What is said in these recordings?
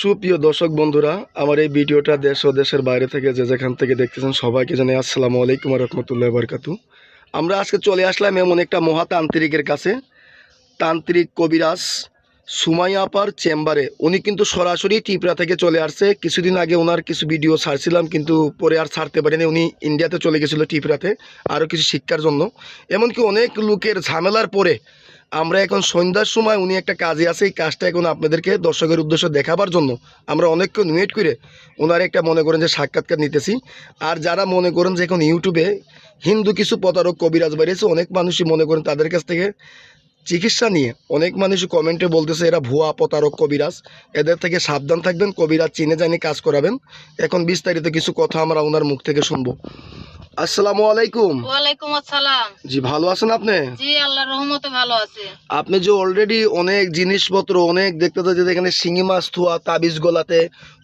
সুপ্রিয় দর্শক বন্ধুরা, আমার এই ভিডিওটা দেশ ও দেশের বাইরে থেকে যে যেখান থেকে দেখতেছেন সবাইকে জানাই আসসালামু আলাইকুম রহমতুল্লাহ বরকাতু। আমরা আজকে চলে আসলাম এমন একটা মহাতান্ত্রিকের কাছে। তান্ত্রিক কবিরাজ সুমাইয়া আপার চেম্বারে। উনি কিন্তু সরাসরি ত্রিপুরা থেকে চলে আসছে। কিছুদিন আগে ওনার কিছু ভিডিও ছাড়ছিলাম, কিন্তু পরে আর ছাড়তে পারেনি। উনি ইন্ডিয়াতে চলে গেছিল ত্রিপুরাতে, আরও কিছু শিক্ষার জন্য। এমনকি অনেক লোকের ঝামেলার পরে আমরা এখন সন্ধ্যার সময় উনি একটা কাজে আছে, এই কাজটা এখন আপনাদেরকে দর্শকের উদ্দেশ্যে দেখাবার জন্য। আমরা অনেককে ওয়েট করে ওনার একটা মনে করেন যে সাক্ষাৎকার নিতেছি। আর যারা মনে করেন যে এখন ইউটিউবে হিন্দু কিছু প্রতারক, কবিরাজ বেরিয়েছে, অনেক মানুষই মনে করেন তাদের কাছ থেকে চিকিৎসা নিয়ে অনেক মানুষই কমেন্টে বলতেছে, এরা ভুয়া, প্রতারক, কবিরাজ। এদের থেকে সাবধান থাকবেন, কবিরাজ চিনে জানি কাজ করাবেন। এখন বিস্তারিত কিছু কথা আমরা ওনার মুখ থেকে শুনব। আসসালামু আলাইকুম। ওয়ালাইকুম আসসালাম। জি ভালো আছেন আপনি? জি আল্লাহর রহমতে ভালো আছে। আপনি যে অলরেডি অনেক জিনিসপত্র অনেক দেখতে পাচ্ছেন এখানে শিঙি মাছ থুয়া তাবিজ গলাতে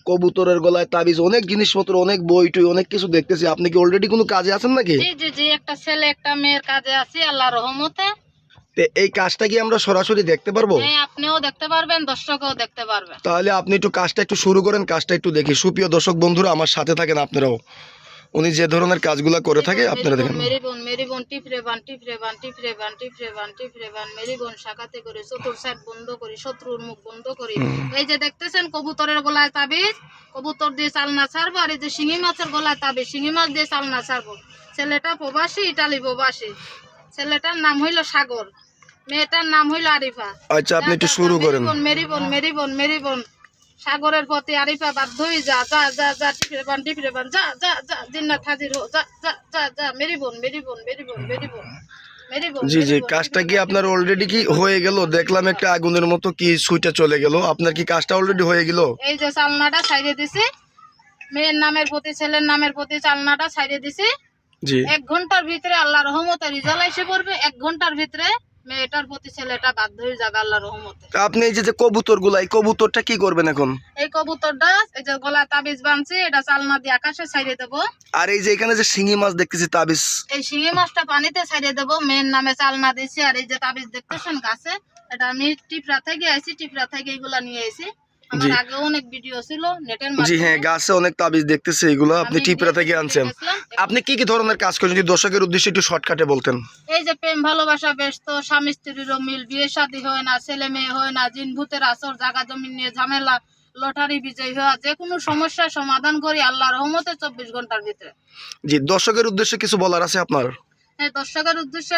কবুতরের গলায় তাবিজ অনেক জিনিসপত্র অনেক বই টই অনেক কিছু দেখতেছি। আপনি কি অলরেডি কোনো কাজে আছেন নাকি? জি জি জি একটা ছেলে একটা মেয়ের কাজে আছি আল্লাহর রহমতে। এই কাজটা কি আমরা সরাসরি দেখতে পারব? হ্যাঁ আপনিও দেখতে পারবেন দর্শকও দেখতে পারবেন। তাহলে আপনি একটু কাজটা একটু শুরু করেন কাজটা একটু দেখি। সুপ্রিয় দর্শক বন্ধুরা আমার সাথে থাকেন আপনারাও। উনি যে ধরনের কাজগুলো করে থাকে আপনারা দেখেন। মেরি বোন মেরি বোন টিপরে বান টিপরে বান টিপরে বান টিপরে বান টিপরে বান মেরি বোন শাখাতে করে চতুর সাইড বন্ধ করি শত্রুর মুখ বন্ধ করি। এই যে দেখতেছেন কবুতরের গলায় তাবিজ কবুতর দিয়ে চালনা ছাড়বো আর এই যে শিঙি মাছের গলায় তাবিজ শিঙি মাছ দিয়ে চালনা ছাড়বো। ছেলেটা প্রবাসী ইটালি প্রবাসী। ছেলেটার নাম হইল সাগর মেয়েটার নাম হইল আরিফা। আচ্ছা আপনি একটু শুরু করেন। মেরি বোন মেরি বোন মেরি বোন সাগরের প্রতি আরিফা বাধ্য হয়ে যা যা যা যা টিপরে বান টিপরে বান যা যা যা জিন্নাত হাজির হো যা যা যা যা মেরি বোন মেরি বোন মেরি বোন মেরি বোন জি জি কাজটা কি আপনার অলরেডি কি হয়ে গেল? দেখলাম একটা আগুনের মতো কি সুইটা চলে গেল। আপনার কি কাজটা অলরেডি হয়ে গেল? এই যে চালনাটা ছাইড়ে দিছি। মেয়ের নামের প্রতি ছেলের নামের প্রতি চালনাটা ছাইড়ে দিছি। জি। এক ঘণ্টার ভিতরে আল্লাহ রহমতে রিজাল্ট এসে পড়বে। এক ঘণ্টার ভিতরে মেয়েটার প্রতি ছেলেটা বাধ্য হয়ে যাবে আল্লাহ রহমতে। আপনি এই যে যে কবুতরগুলা এই কবুতরটা কি করবেন এখন? এই কবুতরটা এই যে গলা তাবিজ বানছি এটা চালনা দিয়ে আকাশে ছাইড়ে দেবো। আর এই যে এখানে যে শিঙি মাছ দেখতেছি তাবিজ। এই শিঙি মাছটা পানিতে ছাইড়ে দেবো মেয়ের নামে চালনা দিছি আর এই যে তাবিজ দেখতেছেন গাছে এটা আমি টিপরা থেকে আইছি টিপরা থেকে এগুলা নিয়ে আইছি। আমার আগে অনেক ভিডিও ছিল নেটের জি হ্যাঁ গাছে অনেক তাবিজ দেখতেছি এগুলো। আপনি টিপরা থেকে আনছেন। আপনি কি কি ধরনের কাজ করেন? যদি দর্শকের উদ্দেশ্যে একটু শর্টকাটে বলতেন। এই যে প্রেম ভালোবাসা ব্যস্ত স্বামী স্ত্রীরও মিল বিয়ে শাদী হয় না ছেলে মেয়ে হয় না জিন ভূতের আসর জায়গা জমি নিয়ে ঝামেলা লটারি বিজয় হওয়া যে কোনো সমস্যার সমাধান করি আল্লাহ রহমতে চব্বিশ ঘণ্টার ভিতরে। জি দর্শকের উদ্দেশ্যে কিছু বলার আছে আপনার? হ্যাঁ দর্শকের উদ্দেশ্যে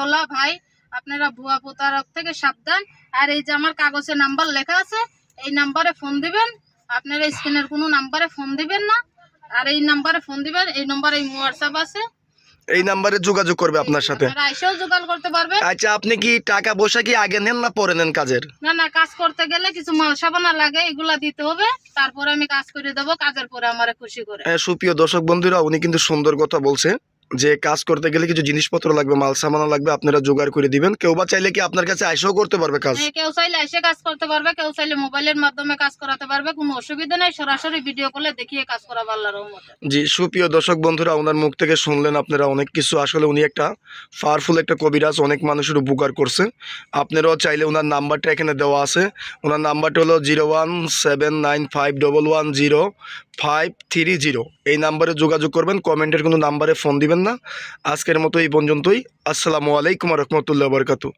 বলা ভাই আপনারা ভুয়া প্রতারক থেকে সাবধান। আর এই যে আমার কাগজে নাম্বার লেখা আছে এই নাম্বারে ফোন দিবেন আপনারা স্ক্রিনের কোনো নাম্বারে ফোন দিবেন না আর এই নাম্বারে ফোন দিবেন এই নম্বরে এই হোয়াটসঅ্যাপ আছে। এই নাম্বারে যোগাযোগ করবে আপনার সাথে। এসেও জোগাড় করতে পারবেন। আচ্ছা আপনি কি টাকা পয়সা কি আগে নেন না পরে নেন কাজের? না না কাজ করতে গেলে কিছু মাল সাবানা লাগে এগুলা দিতে হবে। তারপরে আমি কাজ করে দেবো কাজের পরে আমারে খুশি করে। হ্যাঁ সুপ্রিয় দর্শক বন্ধুরা উনি কিন্তু সুন্দর কথা বলছে। যে কাজ করতে গেলে কিছু জিনিসপত্র লাগবে মাল সামানা লাগবে আপনারা জোগাড় করে দিবেন। কেউ বা চাইলে কি আপনার কাছে আইসেও করতে পারবে কাজ? হ্যাঁ, কেউ চাইলে এসে কাজ করতে পারবে কেউ চাইলে মোবাইলের মাধ্যমে কাজ করাতে পারবে কোনো অসুবিধা নাই সরাসরি ভিডিও কলে দেখিয়ে কাজ করাবো আল্লাহর রহমতে। জি সুপ্রিয় দর্শক বন্ধুরা ওনার মুখ থেকে শুনলেন আপনারা অনেক কিছু। আসলে উনি একটা পাওয়ারফুল একটা কবিরাজ অনেক মানুষের উপকার করছে। আপনারাও চাইলে ওনার নাম্বারটা এখানে দেওয়া আছে। ওনার নাম্বারটা হলো zero one seven nine five double one zero five three zero এই নাম্বারে যোগাযোগ করবেন, কমেন্টের কোনো নাম্বারে ফোন দিবেন না। আজকের মতো এই পর্যন্তই। আসসালামু আলাইকুম রহমতুল্লাহ বরকাতু